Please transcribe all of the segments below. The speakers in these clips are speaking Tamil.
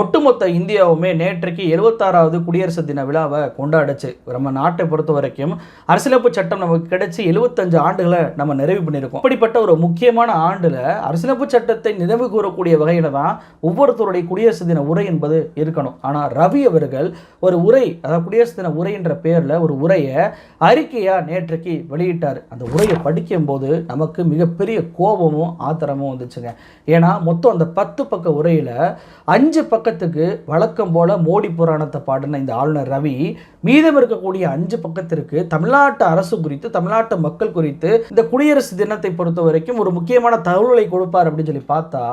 ஒட்டுமொத்த இந்தியாவுமே நேற்றைக்கு எழுபத்தாறாவது குடியரசு தின விழாவை கொண்டாடுச்சு. நம்ம நாட்டை பொறுத்த வரைக்கும் அரசியலமைப்பு சட்டம் நமக்கு கிடைச்சி எழுபத்தஞ்சு ஆண்டுகளை நம்ம நிறைவு பண்ணியிருக்கோம். அப்படிப்பட்ட ஒரு முக்கியமான ஆண்டில் அரசியலமைப்பு சட்டத்தை நினைவு கூறக்கூடிய வகையில் தான் ஒவ்வொருத்தருடைய குடியரசு தின உரை என்பது இருக்கணும். ஆனால் ரவி அவர்கள் ஒரு உரை அதாவது குடியரசு தின உரை என்ற பேரில் ஒரு உரையை அறிக்கையாக நேற்றைக்கு வெளியிட்டார். அந்த உரையை படிக்கும்போது நமக்கு மிகப்பெரிய கோபமும் ஆத்திரமும் வந்துச்சுங்க. ஏன்னா மொத்தம் அந்த பத்து பக்க உரையில் அஞ்சு பக்கத்துக்கு வழக்கம் போல மோடி புராணத்தை பாடின இந்த ஆளுநர் ரவி மீதம் இருக்கக்கூடிய அஞ்சு பக்கத்திற்கு தமிழ்நாட்டு அரசு குறித்து தமிழ்நாட்டு மக்கள் குறித்து இந்த குடியரசு தினத்தை பொறுத்த வரைக்கும் ஒரு முக்கியமான தகவல்களை கொடுப்பார் அப்படின்னு சொல்லி பார்த்தா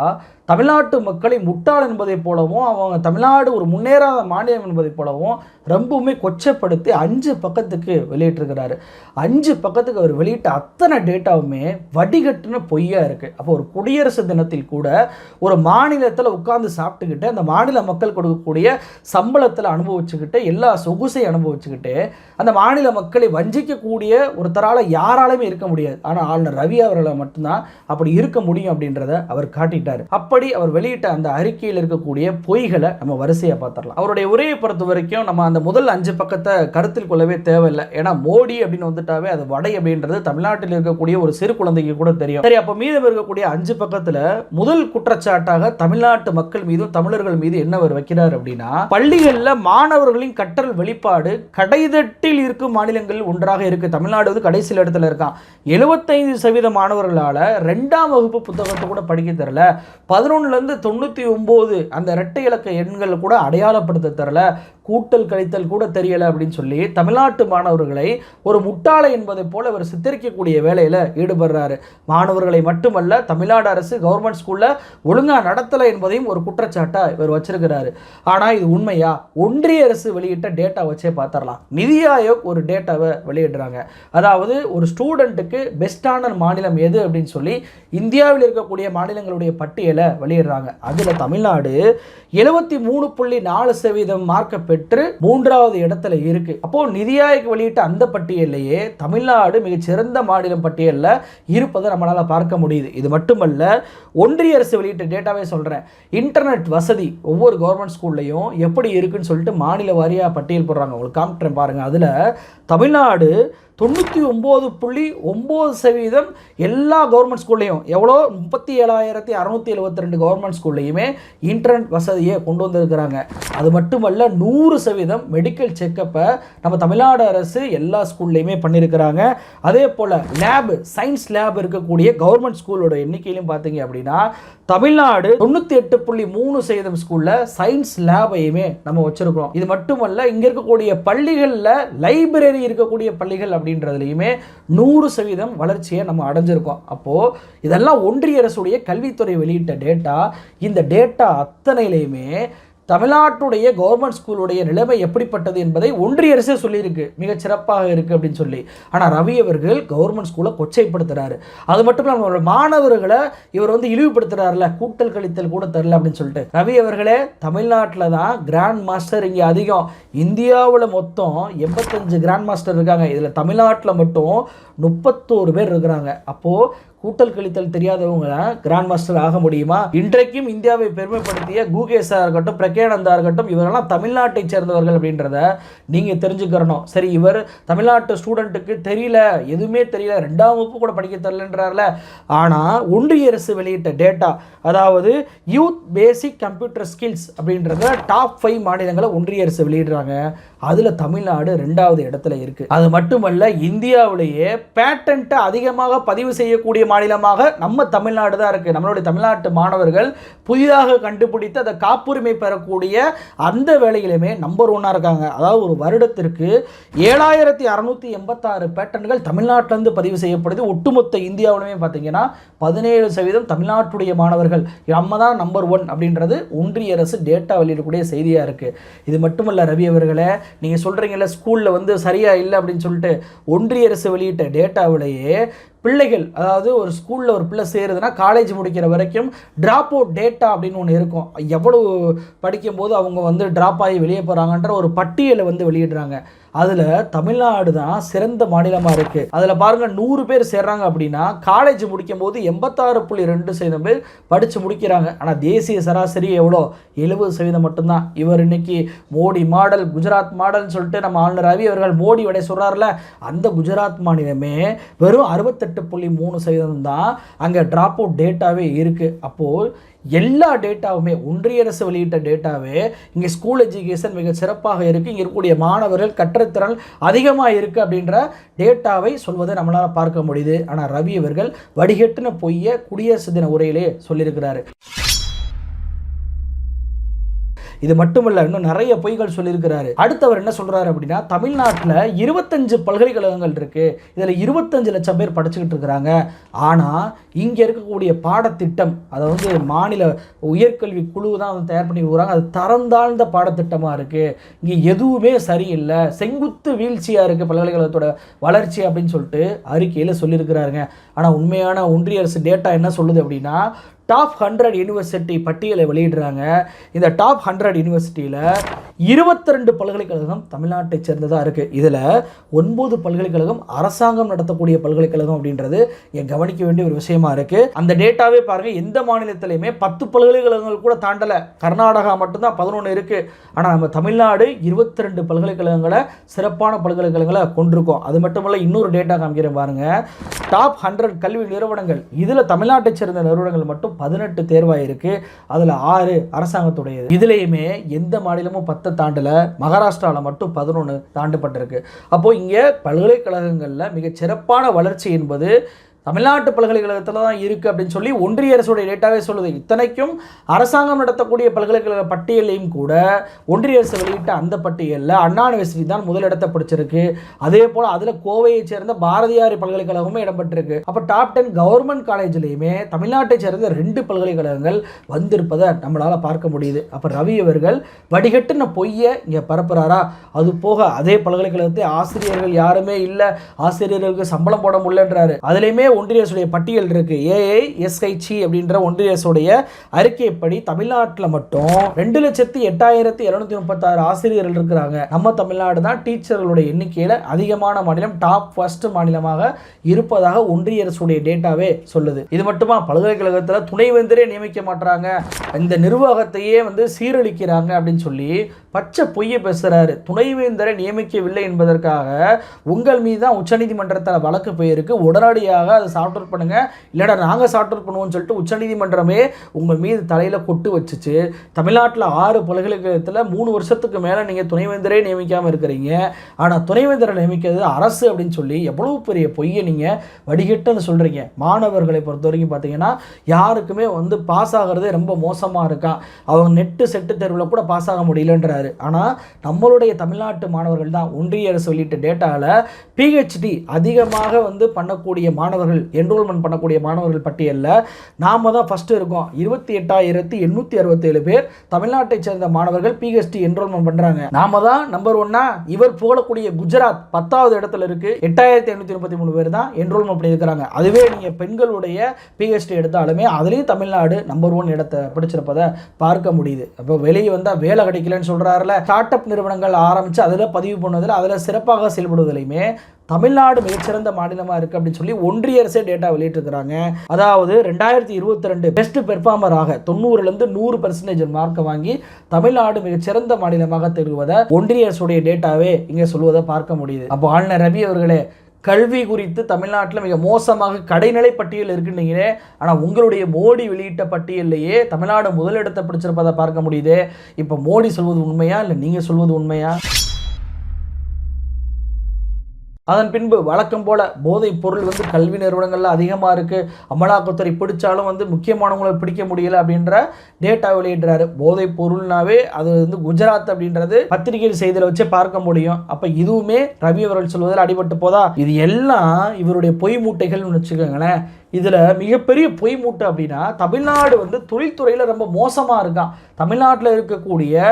தமிழ்நாட்டு மக்களை முட்டாள் என்பதைப் போலவும் அவங்க தமிழ்நாடு ஒரு முன்னேறாத மாநிலம் என்பதைப் போலவும் ரொம்பவுமே கொச்சப்படுத்தி அஞ்சு பக்கத்துக்கு வெளியிட்டிருக்கிறாரு. அஞ்சு பக்கத்துக்கு அவர் வெளியிட்ட அத்தனை டேட்டாவுமே வடிகட்டுன பொய்யா இருக்குது அப்போ ஒரு குடியரசு தினத்தில் கூட ஒரு மாநிலத்தில் உட்கார்ந்து சாப்பிட்டுக்கிட்டு அந்த மாநில மக்கள் கொடுக்கக்கூடிய சம்பளத்தில் அனுபவிச்சுக்கிட்டு எல்லா சொகுசை அனுபவிச்சுக்கிட்டு அந்த மாநில மக்களை வஞ்சிக்கக்கூடிய ஒருத்தரால் யாராலையுமே இருக்க முடியாது. ஆனால் ஆளுநர் ரவி அவர்களை மட்டும்தான் அப்படி இருக்க முடியும் அப்படின்றத அவர் காட்டிட்டார். அப்படி அவர் வெளியிட்ட அந்த அறிக்கையில் இருக்கக்கூடிய பொய்களை நம்ம வரிசையாக பார்த்துடலாம். அவருடைய உரையை பொறுத்த வரைக்கும் நம்ம அந்த முதல் அஞ்சு பக்கத்தை கருத்தில் கொள்ளவே தேவையில்லை. ஏன்னா மோடி அப்படின்னு வந்துட்டாவே அது வடை அப்படின்றது தமிழ்நாட்டில் இருக்கக்கூடிய ஒரு சிறு குழந்தைக்கு கூட தெரியும். சரி அப்போ மீதம் இருக்கக்கூடிய அஞ்சு பக்கத்தில் முதல் குற்றச்சாட்டாக தமிழ்நாட்டு மக்கள் மீதும் தமிழர்கள் மீது என்ன அவர் வைக்கிறார் அப்படின்னா பள்ளிகளில் மாணவர்களின் கற்றல் வெளிப்பாடு கடைதட்டில் இருக்கும் மாநிலங்களில் ஒன்றாக இருக்கு. தமிழ்நாடு வந்து கடைசியில் இடத்துல இருக்கான் எழுபத்தைந்து சதவீத மாணவர்களால் ரெண்டாம் வகுப்பு புத்தகத்தை கூட படிக்க தரல பதினொன்றுலேருந்து தொண்ணூற்றி ஒம்பது அந்த இரட்டை இலக்க எண்கள் கூட அடையாளப்படுத்த தரல கூட்டல் கழித்தல் கூட தெரியலை அப்படின்னு சொல்லி தமிழ்நாட்டு மாணவர்களை ஒரு முட்டாளை என்பதை போல இவர் சித்தரிக்கக்கூடிய வேலையில் ஈடுபடுறாரு. மாணவர்களை மட்டுமல்ல தமிழ்நாடு அரசு கவர்மெண்ட் ஸ்கூலில் ஒழுங்காக நடத்தலை என்பதையும் ஒரு குற்றச்சாட்டாக இவர் வச்சிருக்கிறாரு. ஆனால் இது உண்மையா? ஒன்றிய அரசு வெளியிட்ட டேட்டா வச்சே பார்த்துடலாம் நிதி ஆயோக் ஒரு டேட்டாவை வெளியிடுறாங்க. அதாவது ஒரு ஸ்டூடெண்ட்டுக்கு பெஸ்டான மாநிலம் எது அப்படின்னு சொல்லி இந்தியாவில் இருக்கக்கூடிய மாநிலங்களுடைய பட்டியலை வெளியிடுறாங்க. அதில் தமிழ்நாடு எழுபத்தி மூணு புள்ளி நாலு சதவீதம் மார்க்கை பெற்று மூன்றாவது இடத்துல இருக்கு. அப்போ நிதி ஆயோக் வெளியிட்ட அந்த பட்டியலையே தமிழ்நாடு மிகச்சிறந்த மாநிலம் பட்டியலில் இருப்பதை நம்மளால் பார்க்க முடியுது. இது மட்டுமல்ல ஒன்றிய அரசு வெளியிட்ட டேட்டாவே சொல்கிறேன் இன்டர்நெட் வசதி ஒவ்வொரு கவர்மெண்ட் ஸ்கூல்லையும் எப்படி இருக்குன்னு சொல்லிட்டு மாநில வாரியாக பட்டியல் போடுறாங்க. உங்களுக்கு காமிட்டுறேன் பாருங்கள் அதில் தமிழ்நாடு தொண்ணூற்றி ஒம்பது புள்ளி ஒம்பது சதவீதம் எல்லா கவர்மெண்ட் ஸ்கூல்லையும் எவ்வளோ? முப்பத்தி ஏழாயிரத்தி அறநூற்றி எழுபத்தி ரெண்டு கவர்மெண்ட் ஸ்கூல்லையுமே இன்டர்நெட் வசதியை கொண்டு வந்திருக்கிறாங்க. அது மட்டுமல்ல நூறு சதவீதம் மெடிக்கல் செக்கப்பை நம்ம தமிழ்நாடு அரசு எல்லா ஸ்கூல்லையுமே பண்ணியிருக்கிறாங்க அதே போல் லேபு சயின்ஸ் லேப் இருக்கக்கூடிய கவர்மெண்ட் ஸ்கூலோட எண்ணிக்கையிலும் பார்த்தீங்க அப்படின்னா தமிழ்நாடு தொண்ணூற்றி எட்டு புள்ளி மூணு சதவீதம் ஸ்கூலில் சயின்ஸ் லேபையுமே நம்ம வச்சுருக்கிறோம். இது மட்டுமல்ல இங்கே இருக்கக்கூடிய பள்ளிகளில் லைப்ரரி இருக்கக்கூடிய பள்ளிகள் அப்படின்றதுலையுமே நூறு சதவீதம் வளர்ச்சியை நம்ம அடைஞ்சிருக்கோம். அப்போது இதெல்லாம் ஒன்றிய அரசுடைய கல்வித்துறை வெளியிட்ட டேட்டா இந்த டேட்டா அத்தனையிலையுமே தமிழ்நாட்டுடைய கவர்மெண்ட் ஸ்கூலுடைய நிலைமை எப்படிப்பட்டது என்பதை ஒன்றிய அரசே சொல்லியிருக்கு. மிகச் சிறப்பாக இருக்குது அப்படின்னு சொல்லி. ஆனால் ரவி அவர்கள் கவர்மெண்ட் ஸ்கூலை கொச்சைப்படுத்துகிறாரு அது மட்டும் இல்லாமல் அவரோட மாணவர்களை இவர் வந்து இழிவுபடுத்துகிறாருல கூட்டல் கழித்தல் கூட தரல அப்படின்னு சொல்லிட்டு. ரவி அவர்களே தமிழ்நாட்டில் தான் கிராண்ட் மாஸ்டர் இங்கே அதிகம். இந்தியாவில் மொத்தம் எண்பத்தஞ்சு கிராண்ட் மாஸ்டர் இருக்காங்க. இதில் தமிழ்நாட்டில் மட்டும் முப்பத்தோரு பேர் இருக்கிறாங்க. அப்போது கூட்டல் கழித்தல் தெரியாதவங்க கிராண்ட் மாஸ்டர் ஆக முடியுமா? இன்றைக்கும் இந்தியாவை பெருமைப்படுத்திய கூகேஷா இருக்கட்டும் பிரகேனந்தா இருக்கட்டும் இவரெல்லாம் தமிழ்நாட்டை சேர்ந்தவர்கள் அப்படின்றத நீங்கள் தெரிஞ்சுக்கிறணும். சரி இவர் தமிழ்நாட்டு ஸ்டூடெண்ட்டுக்கு தெரியல எதுவுமே தெரியல ரெண்டாம் வகுப்பு கூட படிக்க தரலன்றார்ல ஆனால் ஒன்றிய அரசு வெளியிட்ட டேட்டா அதாவது யூத் பேசிக் கம்ப்யூட்டர் ஸ்கில்ஸ் அப்படின்றத டாப் ஃபைவ் மாநிலங்களை ஒன்றிய அரசு வெளியிடுறாங்க. அதில் தமிழ்நாடு ரெண்டாவது இடத்துல இருக்குது அது மட்டுமல்ல இந்தியாவிலேயே பேட்டன்ட்டை அதிகமாக பதிவு செய்யக்கூடிய மாநிலமாக நம்ம தமிழ்நாடு தான் இருக்குது நம்மளுடைய தமிழ்நாட்டு மாணவர்கள் புதிதாக கண்டுபிடித்து அதை காப்புரிமை பெறக்கூடிய அந்த வேலையிலுமே நம்பர் ஒன்னாக இருக்காங்க. அதாவது ஒரு வருடத்திற்கு ஏழாயிரத்தி அறநூற்றி எண்பத்தாறு பேட்டன்கள் தமிழ்நாட்டிலேருந்து பதிவு செய்யப்படுது. ஒட்டுமொத்த இந்தியாவிலுமே பார்த்தீங்கன்னா பதினேழு சதவீதம் தமிழ்நாட்டுடைய மாணவர்கள். நம்ம தான் நம்பர் ஒன் அப்படின்றது ஒன்றிய அரசு டேட்டா வெளியிடக்கூடிய செய்தியாக இருக்குது இது மட்டுமல்ல ரவி அவர்களே நீங்கள் சொல்கிறீங்கல்ல ஸ்கூலில் வந்து சரியாக இல்லை அப்படின்னு சொல்லிட்டு ஒன்றிய அரசு வெளியிட்ட டேட்டாவிலேயே பிள்ளைகள் அதாவது ஒரு ஸ்கூலில் ஒரு பிள்ளை சேருதுன்னா காலேஜ் முடிக்கிற வரைக்கும் ட்ராப் அவுட் டேட்டா அப்படின்னு ஒன்று இருக்கும். எவ்வளவு படிக்கும்போது அவங்க வந்து ட்ராப் ஆகி வெளியே போகிறாங்கன்ற ஒரு பட்டியலை வந்து வெளியிடுறாங்க. அதில் தமிழ்நாடு தான் சிறந்த மாநிலமாக இருக்குது அதில் பாருங்கள் நூறு பேர் சேர்றாங்க அப்படின்னா காலேஜ் முடிக்கும் போது எண்பத்தாறு புள்ளி ரெண்டு சதவீதம் பேர் படித்து முடிக்கிறாங்க. ஆனால் தேசிய சராசரி எவ்வளோ? எழுபது சதவீதம் மட்டும்தான். இவர் இன்னைக்கு மோடி மாடல் குஜராத் மாடல்னு சொல்லிட்டு நம்ம ஆளுநர் ரவி அவர்கள் மோடி விடை சொல்கிறார்ல அந்த குஜராத் மாநிலமே வெறும் அறுபத்தெட்டு புள்ளி மூணு சதவீதம் தான் அங்கே ட்ராப் அவுட் டேட்டாவே இருக்குது அப்போது எல்லா டேட்டாவுமே ஒன்றிய அரசு வெளியிட்ட டேட்டாவே இங்கே ஸ்கூல் எஜுகேஷன் மிக சிறப்பாக இருக்குது இங்கே இருக்கக்கூடிய மாணவர்கள் மாற்றுத்திறன் அதிகமாக இருக்குது அப்படின்ற டேட்டாவை சொல்வதை நம்மளால் பார்க்க முடியுது. ஆனால் ரவி அவர்கள் வடிகட்டின பொய்ய குடியரசு தின உரையிலே சொல்லியிருக்கிறாரு. இது மட்டுமல்ல இன்னும் நிறைய பொய்கள் சொல்லியிருக்கிறாரு. அடுத்தவர் என்ன சொல்றாரு அப்படின்னா தமிழ்நாட்டில் இருபத்தஞ்சு பல்கலைக்கழகங்கள் இருக்கு. இதில் இருபத்தஞ்சு லட்சம் பேர் படிச்சுக்கிட்டு இருக்கிறாங்க. ஆனால் இங்கே இருக்கக்கூடிய பாடத்திட்டம் அதை வந்து மாநில உயர்கல்வி குழு தான் வந்து தயார் பண்ணி கொடுக்குறாங்க அது தரம் தாழ்ந்த பாடத்திட்டமாக இருக்குது இங்கே எதுவுமே சரியில்லை. செங்குத்து வீழ்ச்சியாக இருக்குது பல்கலைக்கழகத்தோட வளர்ச்சி அப்படின்னு சொல்லிட்டு அறிக்கையில் சொல்லியிருக்கிறாருங்க. ஆனால் உண்மையான ஒன்றிய அரசு டேட்டா என்ன சொல்லுது அப்படின்னா டாப் ஹண்ட்ரட் யூனிவர்சிட்டி பட்டியலை வெளியிடுறாங்க. இந்த டாப் ஹண்ட்ரட் யூனிவர்சிட்டியில் இருபத்தி ரெண்டு பல்கலைக்கழகம் தமிழ்நாட்டை சேர்ந்ததாக இருக்குது இதில் ஒன்பது பல்கலைக்கழகம் அரசாங்கம் நடத்தக்கூடிய பல்கலைக்கழகம் அப்படின்றது என் கவனிக்க வேண்டிய ஒரு விஷயமா இருக்குது அந்த டேட்டாவே பாருங்கள் எந்த மாநிலத்திலையுமே பத்து பல்கலைக்கழகங்கள் கூட தாண்டலை. கர்நாடகா மட்டும்தான் பதினொன்று இருக்குது ஆனால் நம்ம தமிழ்நாடு இருபத்தி ரெண்டு பல்கலைக்கழகங்களை சிறப்பான பல்கலைக்கழகங்களை கொண்டிருக்கோம். அது மட்டுமல்ல இன்னொரு டேட்டா காமிக்கிறேன் பாருங்கள் டாப் ஹண்ட்ரட் கல்வி நிறுவனங்கள். இதில் தமிழ்நாட்டை சேர்ந்த நிறுவனங்கள் மட்டும் பதினெட்டு தேர்வாயிருக்கு. அதில் ஆறு அரசாங்கத்துடையது. இதுலேயுமே எந்த மாநிலமும் பத்து தாண்டல மகாராஷ்டிராவில் மட்டும் பதினொன்று தாண்டுப்பட்டிருக்கு. அப்போ இங்கே பல்கலைக்கழகங்களில் மிகச் சிறப்பான வளர்ச்சி என்பது தமிழ்நாட்டு பல்கலைக்கழகத்தில் தான் இருக்குது அப்படின்னு சொல்லி ஒன்றிய அரசுடைய டேட்டாவே சொல்லுது. இத்தனைக்கும் அரசாங்கம் நடத்தக்கூடிய பல்கலைக்கழக பட்டியலையும் கூட ஒன்றிய அரசு வெளியிட்ட அந்த பட்டியலில் அண்ணா யூனிவர்சிட்டி தான் முதலிடத்தை பிடிச்சிருக்கு. அதே போல் அதில் கோவையை சேர்ந்த பாரதியார் பல்கலைக்கழகமும் இடம்பெற்றிருக்கு. அப்போ டாப் டென் கவர்மெண்ட் காலேஜ்லேயுமே தமிழ்நாட்டை சேர்ந்த ரெண்டு பல்கலைக்கழகங்கள் வந்திருப்பதை நம்மளால் பார்க்க முடியுது. அப்போ ரவி அவர்கள் வடிகட்டுன பொய்யை இங்கே பரப்புகிறாரா அது போக அதே பல்கலைக்கழகத்தை ஆசிரியர்கள் யாருமே இல்லை. ஆசிரியர்களுக்கு சம்பளம் போட முடியலன்றாரு. அதுலேயுமே ஒன்றிய அரசுடைய பட்டியல் இருக்குது ஏஐ எஸ்ஐச்சி அப்படின்ற ஒன்றிய அரசுடைய அறிக்கைப்படி தமிழ்நாட்டில் மட்டும் ரெண்டு லட்சத்தி எட்டாயிரத்தி இரநூத்தி முப்பத்தாறு ஆசிரியர்கள் இருக்கிறாங்க. நம்ம தமிழ்நாடு தான் டீச்சர்களுடைய எண்ணிக்கையில் அதிகமான மாநிலம் டாப் ஃபர்ஸ்ட் மாநிலமாக இருப்பதாக ஒன்றிய அரசுடைய டேட்டாவே சொல்லுது. இது மட்டுமா? பல்கலைக்கழகத்தில் துணைவேந்தரே நியமிக்க மாட்டாங்க இந்த நிர்வாகத்தையே வந்து சீரழிக்கிறாங்க அப்படின்னு சொல்லி பச்சை பொய்யை பேசுகிறாரு துணைவேந்தரை நியமிக்கவில்லை என்பதற்காக உங்கள் மீது தான் உச்சநீதிமன்றத்தில் வழக்கு போயிருக்கு. உடனடியாக அதை சாஃப்ட்வேர் பண்ணுங்கள் பண்ணுங்க. இல்லைடா நாங்கள் சாஃப்ட்வேர் பண்ணுவோம்னு சொல்லிட்டு உச்சநீதிமன்றமே உங்கள் மீது தலையில் கொட்டு வச்சுச்சு. தமிழ்நாட்டில் ஆறு பல்கலைக்கழகத்தில் மூணு வருஷத்துக்கு மேலே நீங்கள் துணைவேந்தரே நியமிக்காமல் இருக்கிறீங்க. ஆனால் துணைவேந்தரை நியமிக்கிறது அரசு அப்படின்னு சொல்லி எவ்வளவு பெரிய பொய்யை நீங்கள் வடிகட்டுன்னு சொல்கிறீங்க மாணவர்களை பொறுத்த வரைக்கும் பார்த்தீங்கன்னா யாருக்குமே வந்து பாஸ் ஆகிறதே ரொம்ப மோசமாக இருக்கா? அவங்க நெட்டு செட்டு தேர்வில் கூட பாஸ் ஆக முடியலன்றாரு. ஆனால் நம்மளுடைய தமிழ்நாட்டு மாணவர்கள் தான் ஒன்றிய அரசு வெளியிட்ட டேட்டாவில் பிஹெச்டி அதிகமாக வந்து பண்ணக்கூடிய மாணவர்கள் என்ரோல்மெண்ட் பண்ணக்கூடிய மாணவர்கள் பட்டியலில் நாம தான் ஃபஸ்ட்டு இருக்கோம். இருபத்தி எட்டாயிரத்தி எண்ணூற்றி அறுபத்தேழு பேர் தமிழ்நாட்டை சேர்ந்த மாணவர்கள் பிஹெச்டி என்ரோல்மெண்ட் பண்ணுறாங்க நாம தான் நம்பர் ஒன்னா இவர் புகழக்கூடிய குஜராத் பத்தாவது இடத்துல இருக்கு. எட்டாயிரத்தி எண்ணூற்றி முப்பத்தி மூணு பேர் தான் என்ரோல்மெண்ட் பண்ணியிருக்கிறாங்க. அதுவே நீங்கள் பெண்களுடைய பிஹெச்டி எடுத்தாலுமே அதுலேயும் தமிழ்நாடு நம்பர் ஒன் இடத்தை பிடிச்சிருப்பதை பார்க்க முடியுது. அப்போ வெளியே வந்தால் வேலை கிடைக்கலன்னு சொல்கிறாருல ஸ்டார்ட் அப் நிறுவனங்கள் ஆரம்பித்து அதில் பதிவு பண்ணதில் அதில் சிறப்பாக செயல்படுவதிலையுமே தமிழ்நாடு மிகச்சிறந்த மாநிலமாக இருக்குது அப்படின்னு சொல்லி ஒன்றிய அரசே டேட்டா வெளியிட்டிருக்கிறாங்க. அதாவது ரெண்டாயிரத்தி இருபத்தி ரெண்டு பெஸ்ட் பெர்ஃபார்மராக தொண்ணூறுலேருந்து நூறு பெர்சன்டேஜ் மார்க்கை வாங்கி தமிழ்நாடு மிகச்சிறந்த மாநிலமாக தெரிவதை ஒன்றிய அரசுடைய டேட்டாவே இங்கே சொல்வதை பார்க்க முடியுது. அப்போ ஆளுநர் ரவி அவர்களே கல்வி குறித்து தமிழ்நாட்டில் மிக மோசமாக கடைநிலை பட்டியல் இருக்குன்னீங்களே ஆனால் உங்களுடைய மோடி வெளியிட்ட பட்டியல்லையே தமிழ்நாடு முதலிடத்தை பிடிச்சிருப்பதை பார்க்க முடியுது. இப்போ மோடி சொல்வது உண்மையா இல்லை நீங்கள் சொல்வது உண்மையா? அதன் பின்பு வழக்கம் போல போதைப் பொருள் வந்து கல்வி நிறுவனங்களில் அதிகமாக இருக்குது அமலாக்கத்துறை பிடிச்சாலும் வந்து முக்கியமானவங்களை பிடிக்க முடியல அப்படின்ற டேட்டா வெளியிடுறாரு. போதைப் பொருள்னாவே அது வந்து குஜராத் அப்படின்றது பத்திரிகை செய்தியில் வச்சு பார்க்க முடியும். அப்போ இதுவுமே ரவி அவர்கள் சொல்வதில் அடிபட்டு போதா? இது எல்லாம் இவருடைய பொய் மூட்டைகள்னு வச்சுக்கோங்களேன். இதில் மிகப்பெரிய பொய் மூட்டை அப்படின்னா தமிழ்நாடு வந்து தொழில்துறையில் ரொம்ப மோசமாக இருக்கான் தமிழ்நாட்டில் இருக்கக்கூடிய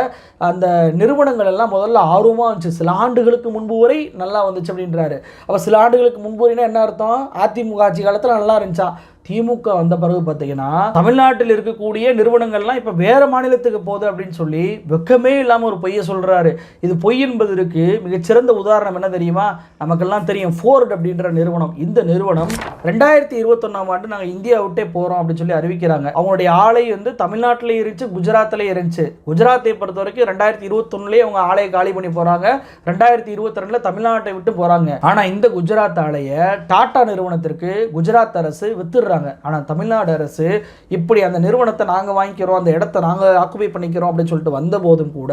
அந்த நிறுவனங்கள் எல்லாம் முதல்ல ஆர்வமாக இருந்துச்சு. சில ஆண்டுகளுக்கு முன்பு வரை நல்லா வந்துச்சு அப்படின்றாரு. அப்போ சில ஆண்டுகளுக்கு முன்பு வரைனா என்ன அர்த்தம்? அதிமுக ஆட்சி காலத்தில் நல்லா இருந்துச்சா? திமுக வந்த பிறகு பார்த்தீங்கன்னா தமிழ்நாட்டில் இருக்கக்கூடிய நிறுவனங்கள்லாம் இப்போ வேற மாநிலத்துக்கு போகுது அப்படின்னு சொல்லி வெக்கமே இல்லாமல் ஒரு பொய்யை சொல்கிறாரு இது பொய் என்பதற்கு மிகச்சிறந்த உதாரணம் என்ன தெரியுமா? நமக்கெல்லாம் தெரியும் ஃபோர்ட் அப்படின்ற நிறுவனம். இந்த நிறுவனம் ரெண்டாயிரத்தி இருபத்தொன்னாம் ஆண்டு நாங்கள் இந்தியா விட்டே போகிறோம் அப்படின்னு சொல்லி அறிவிக்கிறாங்க. அவங்களுடைய ஆலை வந்து தமிழ்நாட்டிலே இருந்துச்சு குஜராத்திலே இருந்துச்சு. குஜராத்தை பொறுத்த வரைக்கும் ரெண்டாயிரத்தி இருபத்தொன்னுலேயே அவங்க ஆலையை காலி பண்ணி போகிறாங்க ரெண்டாயிரத்தி இருபத்தி ரெண்டில் தமிழ்நாட்டை விட்டு போகிறாங்க ஆனால் இந்த குஜராத் ஆலையை டாடா நிறுவனத்திற்கு குஜராத் அரசு வித்துடுறாங்க. ஆனால் தமிழ்நாடு அரசு இப்படி அந்த நிறுவனத்தை நாங்கள் வாங்கிக்கிறோம் அந்த இடத்த நாங்கள் ஆக்குபை பண்ணிக்கிறோம் அப்படின்னு சொல்லிட்டு வந்தபோதும் கூட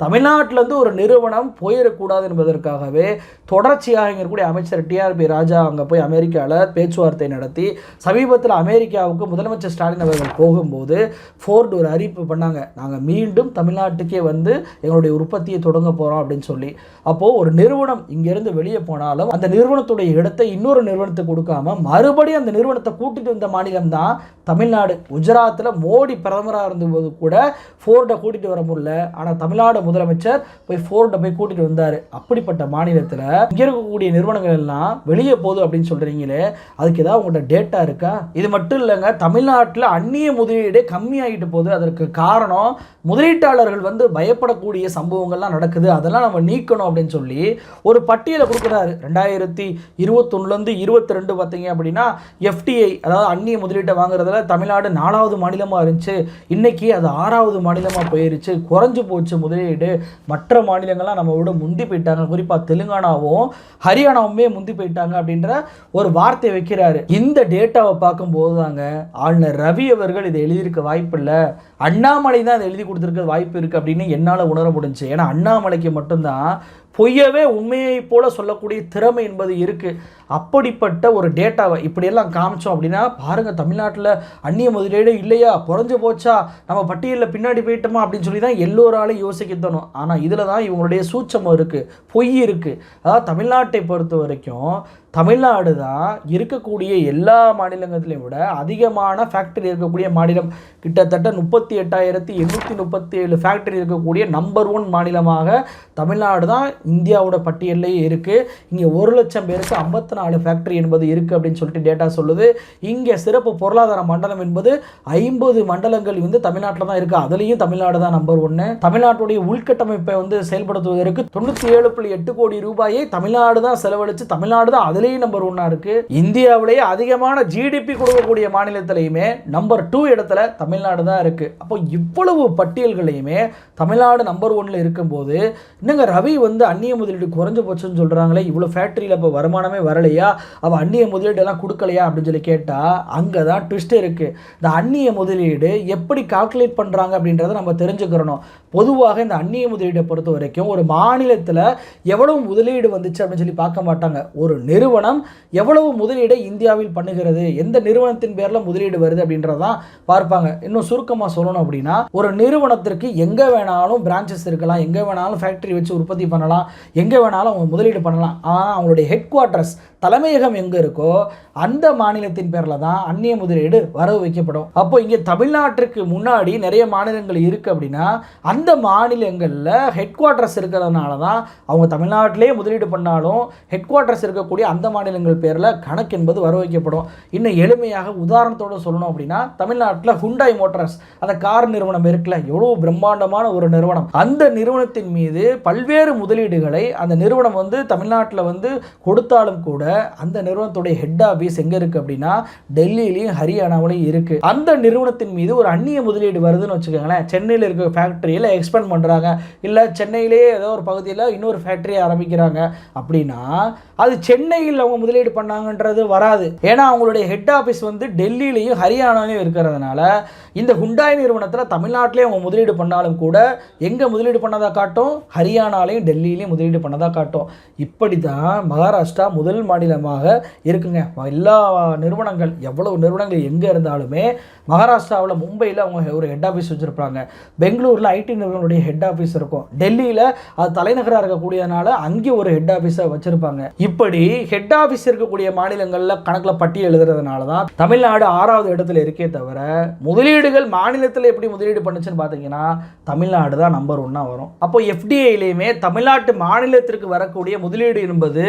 தமிழ்நாட்டிலேருந்து ஒரு நிறுவனம் போயிடக்கூடாது என்பதற்காகவே தொடர்ச்சியாக இங்கே இருக்கக்கூடிய அமைச்சர் டிஆர்பி ராஜா அங்கே போய் அமெரிக்காவில் பேச்சுவார்த்தை நடத்தி சமீபத்தில் அமெரிக்காவுக்கு முதலமைச்சர் ஸ்டாலின் அவர்கள் போகும்போது ஃபோர்டு ஒரு அறிவிப்பு பண்ணாங்க. நாங்கள் மீண்டும் தமிழ்நாட்டுக்கே வந்து எங்களுடைய உற்பத்தியை தொடங்க போகிறோம் அப்படின்னு சொல்லி. அப்போது ஒரு நிறுவனம் இங்கேருந்து வெளியே போனாலும் அந்த நிறுவனத்துடைய இடத்தை இன்னொரு நிறுவனத்துக்கு கொடுக்காம மறுபடியும் அந்த நிறுவனத்தை கூட்டிகிட்டு வந்த மாநிலம் தான் தமிழ்நாடு. குஜராத்தில் மோடி பிரதமராக இருந்தபோது கூட ஃபோர்டை கூட்டிகிட்டு வர முடியல. ஆனால் தமிழ்நாடு முதலமைச்சர் போய் ஃபோர்டை போய் கூட்டிகிட்டு வந்தார். அப்படிப்பட்ட மாநிலத்தில் இங்கே இருக்கக்கூடிய நிறுவனங்கள் எல்லாம் வெளியே போகுது அப்படின்னு சொல்கிறீங்களே அதுக்கு ஏதாவது உங்கள்கிட்ட டேட்டா இருக்கா? இது மட்டும் இல்லைங்க தமிழ்நாட்டில் அந்நிய முதலீடே கம்மியாகிட்டு போகுது. அதற்கு காரணம் முதலீட்டாளர்கள் வந்து பயப்படக்கூடிய சம்பவங்கள்லாம் நடக்குது. அதெல்லாம் நம்ம நீக்கணும் அப்படின்னு சொல்லி ஒரு பட்டியலை கொடுக்குறாரு. ரெண்டாயிரத்தி இருபத்தொன்னுலேருந்து இருபத்தி ரெண்டு பார்த்தீங்க அப்படின்னா எஃப்டிஐ அதாவது அந்நிய முதலீட்டை வாங்குறதுல தமிழ்நாடு நாலாவது மாநிலமாக இருந்துச்சு. இன்றைக்கி அது ஆறாவது மாநிலமாக போயிருச்சு. குறைஞ்சு போச்சு முதலீடு. மற்ற மாநிலங்கள்லாம் நம்ம விட முந்தி போயிட்டாங்க. குறிப்பாக தெலுங்கானாவும் ஹரியானாவுமே முந்தி போயிட்டாங்க அப்படின்ற ஒரு வார்த்தை வைக்கிறாரு. இந்த டேட்டாவை பார்க்கும்போது தாங்க ஆளுநர் ரவி அவர்கள் இதை எழுதியிருக்க வாய்ப்பில்லை அண்ணாமலை தான் இதை எழுதி கொடுத்துருக்க வாய்ப்பு இருக்குது அப்படின்னு என்னால் உணர முடிஞ்சு. ஏன்னா அண்ணாமலைக்கு மட்டும்தான் பொய்யவே உண்மையை போல சொல்லக்கூடிய திறமை என்பது இருக்குது அப்படிப்பட்ட ஒரு டேட்டாவை இப்படியெல்லாம் காமிச்சோம் அப்படின்னா பாருங்கள் தமிழ்நாட்டில் அந்நிய முதலீடு இல்லையா? குறைஞ்சு போச்சா? நம்ம பட்டியலில் பின்னாடி போயிட்டோமா? அப்படின்னு சொல்லி தான் எல்லோராலையும் யோசிக்க தோணும். ஆனால் இதில் தான் இவங்களுடைய சூட்சமம் இருக்குது பொய் இருக்குது அதாவது தமிழ்நாட்டை பொறுத்த வரைக்கும் தமிழ்நாடு தான் இருக்கக்கூடிய எல்லா மாநிலங்களையும் விட அதிகமான ஃபேக்டரி இருக்கக்கூடிய மாநிலம். கிட்டத்தட்ட முப்பத்தி எட்டாயிரத்தி எண்ணூற்றி முப்பத்தி ஏழு ஃபேக்டரி இருக்கக்கூடிய நம்பர் ஒன் மாநிலமாக தமிழ்நாடு தான் இந்தியாவோட பட்டியல்லையே இருக்குது இங்கே ஒரு லட்சம் பேருக்கு ஐம்பத்தி நாலு ஃபேக்டரி என்பது இருக்குது அப்படின்னு சொல்லிட்டு டேட்டா சொல்லுது. இங்கே சிறப்பு பொருளாதார மண்டலம் என்பது ஐம்பது மண்டலங்கள் வந்து தமிழ்நாட்டில் தான் இருக்குது அதுலேயும் தமிழ்நாடு தான் நம்பர் ஒன்று தமிழ்நாட்டுடைய உள்கட்டமைப்பை வந்து செயல்படுத்துவதற்கு தொண்ணூற்றி ஏழு புள்ளி எட்டு கோடி ரூபாயை தமிழ்நாடு தான் செலவழித்து தமிழ்நாடு தான் அது அதுலேயும் நம்பர் ஒன்றா இருக்குது இந்தியாவிலேயே அதிகமான ஜிடிபி கொடுக்கக்கூடிய மாநிலத்திலையுமே நம்பர் டூ இடத்துல தமிழ்நாடு தான் இருக்குது அப்போ இவ்வளவு பட்டியல்களையுமே தமிழ்நாடு நம்பர் ஒன்ல இருக்கும்போது என்னங்க ரவி வந்து அந்நிய முதலீடு குறைஞ்சு போச்சுன்னு சொல்கிறாங்களே இவ்வளோ ஃபேக்ட்ரியில் இப்போ வருமானமே வரலையா? அவள் அந்நிய முதலீடு எல்லாம் கொடுக்கலையா? அப்படின்னு சொல்லி கேட்டால் அங்கே தான் ட்விஸ்ட் இருக்குது இந்த அந்நிய முதலீடு எப்படி கால்குலேட் பண்ணுறாங்க அப்படின்றத நம்ம தெரிஞ்சுக்கிறணும். பொதுவாக இந்த அந்நிய முதலீடை பொறுத்த வரைக்கும் ஒரு மாநிலத்தில் எவ்வளவு முதலீடு வந்துச்சு அப்படின்னு சொல்லி பார்க்க மாட்டாங்க. ஒரு நிறுவனம் எவ்வளவு முதலீடை இந்தியாவில் பண்ணுகிறது? எந்த நிறுவனத்தின் பேரில் முதலீடு வருது அப்படின்றதான் பார்ப்பாங்க. இன்னும் சுருக்கமாக சொல்லணும் அப்படின்னா ஒரு நிறுவனத்திற்கு எங்கே வேணாலும் பிரான்ச்சஸ் இருக்கலாம். எங்கே வேணாலும் ஃபேக்ட்ரி வச்சு உற்பத்தி பண்ணலாம். எங்கே வேணாலும் அவங்க முதலீடு பண்ணலாம். ஆனால் அவங்களுடைய ஹெட் குவார்ட்டர்ஸ் தலைமையகம் எங்கே இருக்கோ அந்த மாநிலத்தின் பேரில் தான் அந்நிய முதலீடு வரவு வைக்கப்படும். அப்போ இங்கே தமிழ்நாட்டிற்கு முன்னாடி நிறைய மாநிலங்கள் இருக்குது அப்படின்னா அந்த மாநிலங்களில் ஹெட் குவார்ட்டர்ஸ் இருக்கிறதுனால தான் அவங்க தமிழ்நாட்டிலே முதலீடு பண்ணாலும் ஹெட் குவார்ட்டர்ஸ் இருக்கக்கூடிய அந்த மாநிலங்கள் பேரில் கணக்கு என்பது வரவு வைக்கப்படும். இன்னும் எளிமையாக உதாரணத்தோடு சொல்லணும் அப்படின்னா தமிழ்நாட்டில் ஹுண்டாய் மோட்டார்ஸ் அந்த கார் நிறுவனம் இருக்குல்ல எவ்வளோ பிரம்மாண்டமான ஒரு நிறுவனம். அந்த நிறுவனத்தின் மீது பல்வேறு முதலீடுகளை அந்த நிறுவனம் வந்து தமிழ்நாட்டில் வந்து கொடுத்தாலும் கூட அந்த நிறுவனத்துடைய ஹெட் ஆஃபீஸ் எங்கே இருக்குது அப்படின்னா டெல்லியிலையும் ஹரியானாவிலையும் இருக்குது அந்த நிறுவனத்தின் மீது ஒரு அந்நிய முதலீடு வருதுன்னு வச்சுக்கோங்களேன். சென்னையில் இருக்க ஃபேக்ட்ரியில் எக்ஸ்பேண்ட் பண்ணுறாங்க இல்லை சென்னையிலே ஏதோ ஒரு பகுதியில் இன்னொரு ஃபேக்ட்ரி ஆரம்பிக்கிறாங்க. அப்படின்னா அது சென்னையில் அவங்க முதலீடு பண்ணாங்கன்றது வராது. ஏன்னா அவங்களுடைய ஹெட் ஆஃபீஸ் வந்து டெல்லியிலையும் ஹரியானாலையும் இருக்கிறதுனால இந்த ஹுண்டாய் நிறுவனத்தில் தமிழ்நாட்டிலே அவங்க முதலீடு பண்ணாலும் கூட எங்கே முதலீடு பண்ணதாக காட்டும்? ஹரியானாலையும் டெல்லியிலையும் முதலீடு பண்ணதாக காட்டும். இப்படி தான் மகாராஷ்டிரா முதல் மாநிலமாக இருக்குங்க. எல்லா நிறுவனங்கள் எவ்வளவு நிறுவனங்கள் எங்கே இருந்தாலுமே மகாராஷ்டிராவில் மும்பையில் அவங்க ஒரு ஹெட் ஆஃபீஸ் வச்சுருப்பாங்க. பெங்களூரில் ஐடி நிறுவனங்களுடைய ஹெட் ஆஃபீஸ் இருக்கும். டெல்லியில் அது தலைநகராக இருக்கக்கூடியதுனால அங்கே ஒரு ஹெட் ஆஃபீஸை வச்சுருப்பாங்க. இப்படி ஹெட் ஆஃபீஸ் இருக்கக்கூடிய மாநிலங்களில் கணக்கில் பட்டியல் எழுதுறதுனால தான் தமிழ்நாடு ஆறாவது இடத்துல இருக்கே தவிர முதலீடுகள் மாநிலத்தில் எப்படி முதலீடு பண்ணுச்சுன்னு பார்த்தீங்கன்னா தமிழ்நாடு தான் நம்பர் ஒன்னாக வரும். அப்போ எஃப்டிஐலையுமே தமிழ்நாட்டு மாநிலத்திற்கு வரக்கூடிய முதலீடு என்பது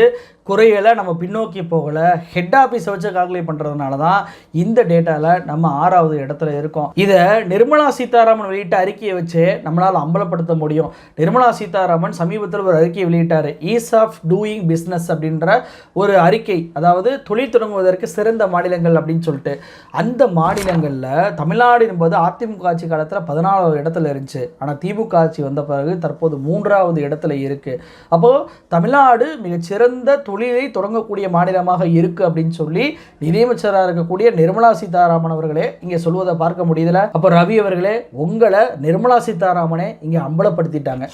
குறையலை நம்ம பின்னோக்கி போகலை. ஹெட் ஆஃபீஸை வச்சு கால்குலேட் பண்ணுறதுனால தான் இந்த டேட்டாவில் நம்ம ஆறாவது இடத்துல இருக்கும். இதை நிர்மலா சீதாராமன் வெளியிட்ட அறிக்கையை வச்சு நம்மளால் அம்பலப்படுத்த முடியும். நிர்மலா சீதாராமன் சமீபத்தில் ஒரு அறிக்கையை வெளியிட்டார். ஈஸ் ஆஃப் டூயிங் பிஸ்னஸ் அப்படின்ற ஒரு அறிக்கை அதாவது தொழில் தொடங்குவதற்கு சிறந்த மாநிலங்கள் அப்படின்னு சொல்லிட்டு. அந்த மாநிலங்களில் தமிழ்நாடு என்பது அதிமுக ஆட்சி காலத்தில் பதினாலாவது இடத்துல இருந்துச்சு. ஆனால் திமுக ஆட்சி வந்த பிறகு தற்போது மூன்றாவது இடத்துல இருக்கு. அப்போ தமிழ்நாடு மிகச்சிறந்த தொழிலை தொடங்கக்கூடிய மாநிலமாக இருக்கு அப்படின்னு சொல்லி நிதியமைச்சராக இருக்கக்கூடிய நிர்மலா சீதாராமன் அவர்களே இங்கே சொல்வதை பார்க்க முடியுதுல அப்போ ரவி அவர்களே உங்களை நிர்மலா சீதாராமனே இங்கே அம்பலப்படுத்திட்டாங்க.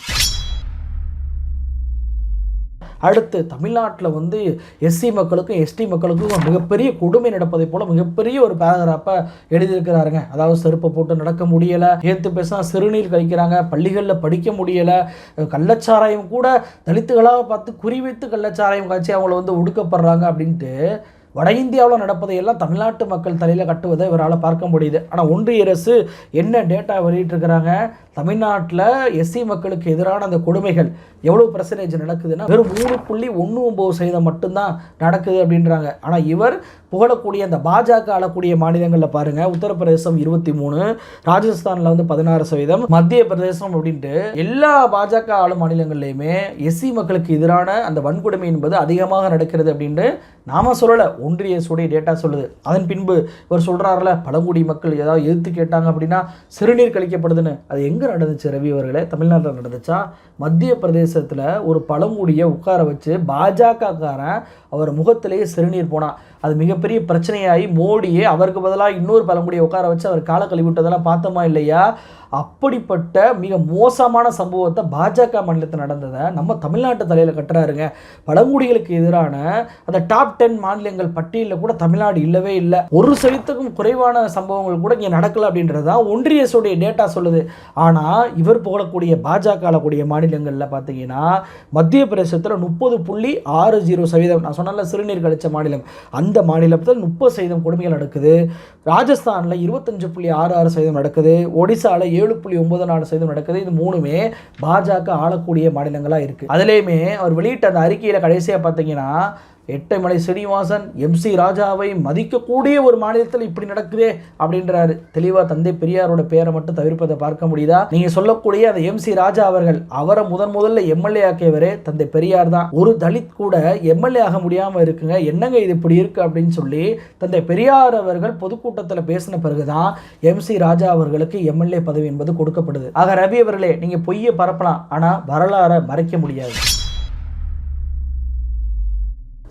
அடுத்து தமிழ்நாட்டில் வந்து எஸ்சி மக்களுக்கும் எஸ்டி மக்களுக்கும் மிகப்பெரிய கொடுமை நடப்பதை போல மிகப்பெரிய ஒரு பேராகிராஃபை எழுதியிருக்கிறாருங்க. அதாவது செருப்பை போட்டு நடக்க முடியலை ஏற்று பேசினா சிறுநீர் கழிக்கிறாங்க பள்ளிகளில் படிக்க முடியலை கள்ளச்சாராயம் கூட தலித்துகளாக பார்த்து குறிவைத்து கள்ளச்சாராயம் காய்ச்சி அவங்கள வந்து ஒடுக்கப்படுறாங்க அப்படின்ட்டு வட இந்தியாவில் நடப்பதையெல்லாம் தமிழ்நாட்டு மக்கள் தலையில் கட்டுவதை இவரால் பார்க்க முடியுது. ஆனால் ஒன்றிய அரசு என்ன டேட்டா வெளியிட்டிருக்கிறாங்க? தமிழ்நாட்டில் எஸ்சி மக்களுக்கு எதிரான அந்த கொடுமைகள் எவ்வளோ பர்சன்டேஜ் நடக்குதுன்னா வெறும் மூணு புள்ளி ஒன்று ஒம்பது சதவீதம் மட்டும்தான் நடக்குது அப்படின்றாங்க. ஆனால் இவர் புகழக்கூடிய அந்த பாஜக ஆளக்கூடிய மாநிலங்களில் பாருங்கள் உத்தரப்பிரதேசம் இருபத்தி மூணு ராஜஸ்தானில் வந்து பதினாறு சதவீதம் மத்திய பிரதேசம் அப்படின்ட்டு எல்லா பாஜக ஆளும் மாநிலங்கள்லையுமே எஸ்சி மக்களுக்கு எதிரான அந்த வன்கொடுமை என்பது அதிகமாக நடக்கிறது அப்படின்ட்டு நாம் சொல்லலை. ஒன்றிய சுடைய டேட்டா சொல்லுது. அதன் பின்பு இவர் சொல்கிறாருல பழங்குடி மக்கள் ஏதாவது எதிர்த்து கேட்டாங்க அப்படின்னா சிறுநீர் கழிக்கப்படுதுன்னு. அது எங்கே நடந்துச்சு ரவி அவர்களே? தமிழ்நாட்டில் நடந்துச்சா? மத்திய பிரதேசத்தில் ஒரு பழங்குடியை உட்கார வச்சு பாஜகக்காரன் அவர் முகத்திலேயே சிறுநீர் போனான். அது மிகப்பெரிய பிரச்சனையாகி மோடியே அவருக்கு பதிலாக இன்னொரு பழங்குடியை உட்கார வச்சு அவர் காலை கழுவி விட்டதெல்லாம் பார்த்தோமா இல்லையா? அப்படிப்பட்ட மிக மோசமான சம்பவத்தை பாஜக மாநிலத்தில் நடந்ததை நம்ம தமிழ்நாட்டு தலையில் கட்டுறாருங்க. பழங்குடிகளுக்கு எதிரான அந்த டாப் டென் மாநிலங்கள் பட்டியலில் கூட தமிழ்நாடு இல்லவே இல்லை. ஒரு சதவீதத்துக்கும் குறைவான சம்பவங்கள் கூட இங்கே நடக்கல அப்படின்றது தான் ஒன்றிய அரசுடைய டேட்டா சொல்லுது. ஆனால் இவர் புகழக்கூடிய பாஜக ஆளக்கூடிய மாநிலங்களில் பார்த்தீங்கன்னா மத்திய பிரதேசத்தில் முப்பது புள்ளி ஆறு ஜீரோ சதவீதம் நான் சொன்னால சிறுநீர் கழிச்ச மாநிலம். அந்த மாநிலத்தில் முப்பது சதவீதம் கொடுமைகள் நடக்குது. ராஜஸ்தானில் இருபத்தஞ்சு புள்ளி ஆறு ஆறு சதவீதம் நடக்குது. ஒடிசாவில் ஏழு புள்ளி ஒன்பது நாலு சதவீதம் நடக்குது. இது மூணுமே பாஜக ஆளக்கூடிய மாநிலங்களாக இருக்குது அதுலேயுமே அவர் வெளியிட்ட அந்த அறிக்கையில் கடைசியாக பார்த்தீங்கன்னா எட்டமலை சீனிவாசன் எம்சி ராஜாவை மதிக்கக்கூடிய ஒரு மாநிலத்தில் இப்படி நடக்குதே அப்படின்றாரு. தெளிவாக தந்தை பெரியாரோட பேரை மட்டும் தவிர்ப்பதை பார்க்க முடியுதா? நீங்கள் சொல்லக்கூடிய அந்த எம்சி ராஜா அவர்கள் அவரை முதன் முதல்ல எம்எல்ஏ ஆக்கியவரே தந்தை பெரியார் தான். ஒரு தலித் கூட எம்எல்ஏ ஆக முடியாமல் இருக்குங்க. என்னங்க இது இப்படி இருக்கு அப்படின்னு சொல்லி தந்தை பெரியார் அவர்கள் பொதுக்கூட்டத்தில் பேசின பிறகுதான் எம்சி ராஜா அவர்களுக்கு எம்எல்ஏ பதவி என்பது கொடுக்கப்படுது. ஆக ரவி அவர்களே நீங்கள் பொய்யை பரப்பலாம். ஆனால் வரலாறை மறைக்க முடியாது.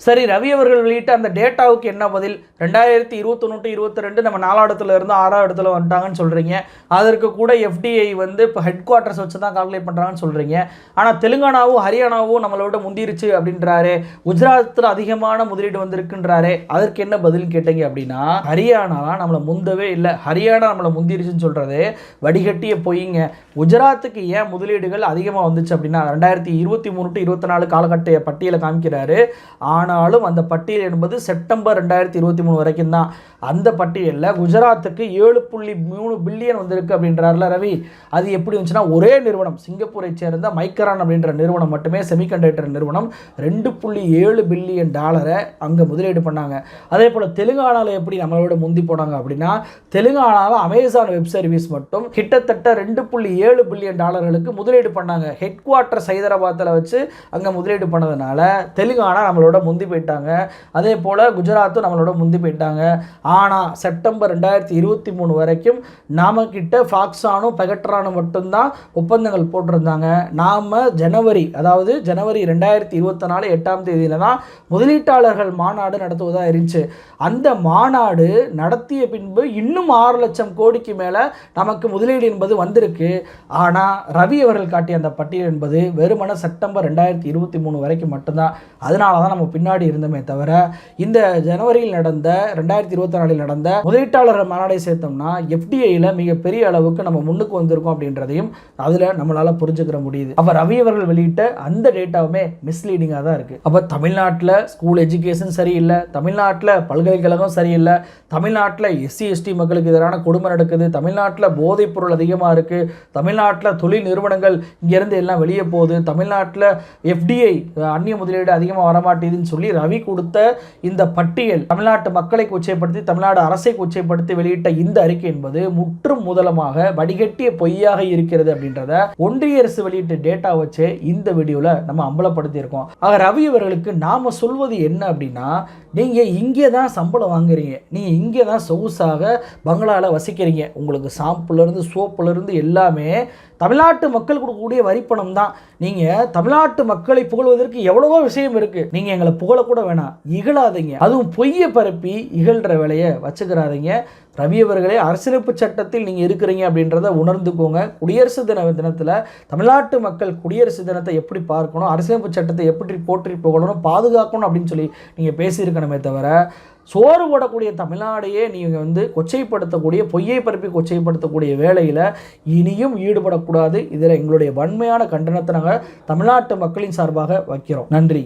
சரி ரவி அவர்கள் வெளியிட்ட அந்த டேட்டாவுக்கு என்ன பதில்? ரெண்டாயிரத்தி இருபத்தொன்னு இருபத்தி ரெண்டு நம்ம நாலாயிரத்துல இருந்து ஆறாவது இடத்துல வந்துட்டாங்கன்னு சொல்கிறீங்க அதற்கு கூட எஃப்டிஐ வந்து இப்போ ஹெட் குவார்ட்டர்ஸ் வச்சு தான் கால்குலேட் பண்ணுறாங்கன்னு சொல்கிறீங்க ஆனால் தெலுங்கானாவும் ஹரியானாவும் நம்மளோட முந்திருச்சு அப்படின்றாரு. குஜராத்தில் அதிகமான முதலீடு வந்திருக்குன்றாரு. அதற்கு என்ன பதில் கேட்டீங்க அப்படின்னா ஹரியானாலாம் நம்மளை முந்தவே இல்லை. ஹரியானா நம்மளை முந்திருச்சுன்னு சொல்கிறது வடிகட்டிய போயிங்க. குஜராத்துக்கு ஏன் முதலீடுகள் அதிகமாக வந்துச்சு அப்படின்னா ரெண்டாயிரத்தி இருபத்தி மூணு டு இருபத்தி நாலு காலகட்ட பட்டியலை காமிக்கிறாரு. ஆனாலும் அந்த பட்டியல் என்பது செப்டம்பர் ரெண்டாயிரத்தி இருபத்தி மூணு வரைக்கும் தான் அந்த பட்டியலில் குஜராத்துக்கு ஏழு புள்ளி மூணு பில்லியன் வந்திருக்கு அப்படின்றார்ல ரவி. அது எப்படி வந்துச்சுன்னா ஒரே நிறுவனம் சிங்கப்பூரை சேர்ந்த மைக்கரான் அப்படின்ற நிறுவனம் மட்டுமே செமிகண்டக்டர் நிறுவனம் ரெண்டு புள்ளி ஏழு பில்லியன் டாலரை அங்கே முதலீடு பண்ணாங்க. அதே போல் தெலுங்கானாவில் எப்படி நம்மளோட முந்தி போனாங்க அப்படின்னா தெலுங்கானாவில் அமேசான் வெப் சர்வீஸ் மட்டும் கிட்டத்தட்ட ரெண்டு புள்ளி ஏழு பில்லியன் டாலர்களுக்கு முதலீடு பண்ணாங்க. ஹெட் குவார்ட்டர் ஹைதராபாத்தில் வச்சு அங்கே முதலீடு பண்ணதுனால தெலுங்கானா நம்மளோட முந்தி போயிட்டாங்க. அதே போல் குஜராத்தும் நம்மளோட முந்தி போயிட்டாங்க. ஆனால் செப்டம்பர் ரெண்டாயிரத்தி இருபத்தி மூணு வரைக்கும் நாம கிட்ட ஃபாக்ஸானும் பெகட்ரானும் மட்டும்தான் ஒப்பந்தங்கள் போட்டிருந்தாங்க. நாம் ஜனவரி அதாவது ஜனவரி ரெண்டாயிரத்தி இருபத்தி நாலு எட்டாம் தேதியில தான் முதலீட்டாளர்கள் மாநாடு நடத்துவதாக இருந்துச்சு. அந்த மாநாடு நடத்திய பின்பு இன்னும் ஆறு லட்சம் கோடிக்கு மேலே நமக்கு முதலீடு என்பது வந்திருக்கு. ஆனால் ரவி அவர்கள் காட்டிய அந்த பட்டியல் என்பது வெறுமன செப்டம்பர் ரெண்டாயிரத்தி இருபத்தி மூணு வரைக்கும் மட்டும்தான். அதனால தான் நம்ம பின்னாடி இருந்தோமே தவிர இந்த ஜனவரியில் நடந்த ரெண்டாயிரத்தி இருபத்தி நாலில் நடந்த முதலீட்டாளர் மாநாடை சேர்த்தோம்னா எஃப்டிஐயில் மிகப்பெரிய அளவுக்கு நம்ம முன்னுக்கு வந்திருக்கோம் அப்படின்றதையும் அதில் நம்மளால் புரிஞ்சுக்கிற முடியுது. அப்போ ரவி அவர்கள் வெளியிட்ட அந்த டேட்டாவுமே மிஸ்லீடிங்காக தான் இருக்குது அப்போ தமிழ்நாட்டில் ஸ்கூல் எஜுகேஷன் சரியில்லை தமிழ்நாட்டில் பல்கலைக்கழகம் சரியில்லை தமிழ்நாட்டில் எஸ்சி எஸ்டி மக்களுக்கு எதிரான கொடுமை நடக்குது தமிழ்நாட்டில் போதைப் பொருள் அதிகமாக இருக்குது தமிழ்நாட்டில் தொழில் நிறுவனங்கள் இங்கேருந்து எல்லாம் வெளியே போகுது தமிழ்நாட்டில் எஃப்டிஐ அந்நிய முதலீடு அதிகமாக வரமாட்டேதுன்னு சொல்லி ரவி கொடுத்த இந்த பட்டியல் தமிழ்நாட்டு மக்களை கொச்சைப்படுத்தி தமிழ்நாடு அரசை கொச்சைப்படுத்தி வெளியிட்ட இந்த அறிக்கை என்பது முற்றும் முதலமாக வடிகட்டிய பொய்யாக இருக்கிறது அப்படின்றத ஒன்றிய அரசு வெளியிட்ட டேட்டா வச்சு இந்த வீடியோவில் நம்ம அம்பலப்படுத்தியிருக்கோம். ஆக ரவி அவர்களுக்கு நாம் சொல்வது என்ன அப்படின்னா நீங்கள் இங்கே தான் சம்பளம் வாங்குறீங்க. நீங்கள் இங்கே தான் சொகுசாக பங்களாவில் வசிக்கிறீங்க. உங்களுக்கு ஷாம்புலேருந்து சோப்புலேருந்து எல்லாமே தமிழ்நாட்டு மக்கள் கொடுக்கக்கூடிய வரிப்பணம் தான். நீங்கள் தமிழ்நாட்டு மக்களை புகழ்வதற்கு எவ்வளவோ விஷயம் இருக்குது நீங்கள் எங்களை புகழக்கூட வேணாம். இகழாதீங்க. அதுவும் பொய்யை பரப்பி இகழ்கிற வேலையை வச்சுக்கிறாதீங்க. ரவி அவர்களே அரசியலமைப்பு சட்டத்தில் நீங்கள் இருக்கிறீங்க அப்படின்றத உணர்ந்துக்கோங்க. குடியரசு தின தினத்தில் தமிழ்நாட்டு மக்கள் குடியரசு தினத்தை எப்படி பார்க்கணும் அரசியலமைப்பு சட்டத்தை எப்படி போற்றி புகழணும் பாதுகாக்கணும் அப்படின்னு சொல்லி நீங்கள் பேசியிருக்கணுமே தவிர சோறு போடக்கூடிய தமிழ்நாடையே நீங்கள் வந்து கொச்சைப்படுத்தக்கூடிய பொய்யை பரப்பி கொச்சைப்படுத்தக்கூடிய வேலையில் இனியும் ஈடுபடக்கூடாது. இதில் எங்களுடைய வன்மையான கண்டனத்தை நாங்கள் தமிழ்நாட்டு மக்களின் சார்பாக வைக்கிறோம். நன்றி.